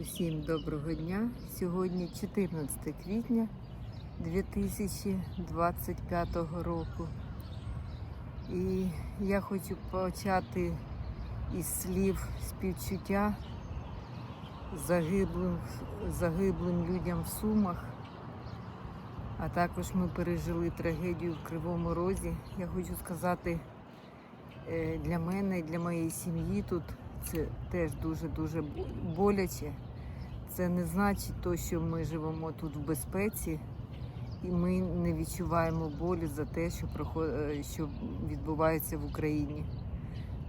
Усім доброго дня. Сьогодні 14 квітня 2025 року. І я хочу почати із слів співчуття загиблим, загиблим людям в Сумах. А також ми пережили трагедію в Кривому Розі. Я хочу сказати, е, для мене і для моєї сім'ї тут це теж дуже-дуже боляче. Це не значить то, що ми живемо тут в безпеці, і ми не відчуваємо болі за те, що проход... е, що відбувається в Україні.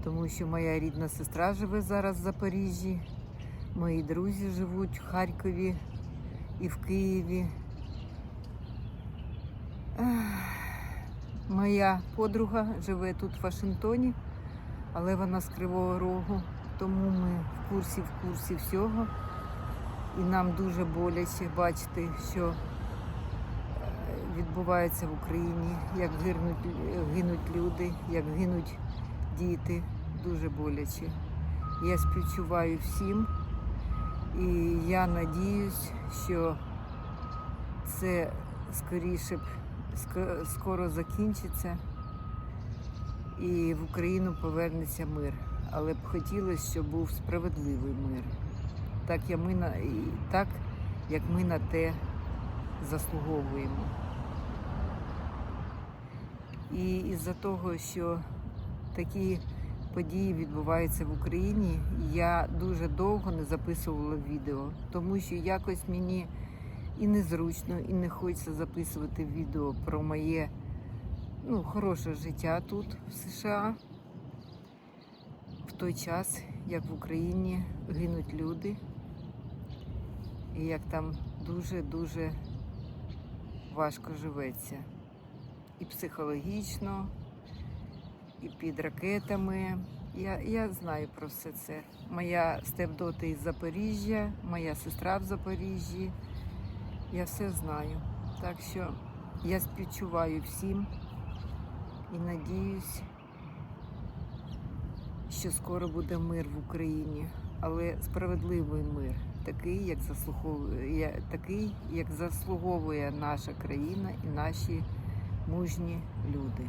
Тому що моя рідна сестра живе зараз в Запоріжжі, мої друзі живуть в Харкові і в Києві. Моя подруга живе тут в Вашингтоні, але вона з Кривого Рогу, тому ми в курсі в курсі всього. І нам дуже боляче бачити, що е, відбувається в Україні, як гинуть, гинуть люди, як гинуть діти. Дуже боляче. Я співчуваю всім і я надіюсь, що це скоріше б скоро закінчиться і в Україну повернеться мир. Але б хотілося, щоб був справедливий мир. Так, я ми на, так, як ми на те заслуговуємо. І із-за того, що такі події відбуваються в Україні, я дуже довго не записувала відео, тому що якось мені і незручно, і не хочеться записувати відео про моє ну, хороше життя тут, в США. В той час, як в Україні гинуть люди, і як там дуже-дуже важко живеться. І психологічно, і під ракетами. Я, я знаю про все це. Моя степдота із Запоріжжя, моя сестра в Запоріжжі. Я все знаю. Так що я співчуваю всім і надіюсь, що скоро буде мир в Україні, але справедливий мир, такий, як заслуговує, такий, як заслуговує наша країна і наші мужні люди.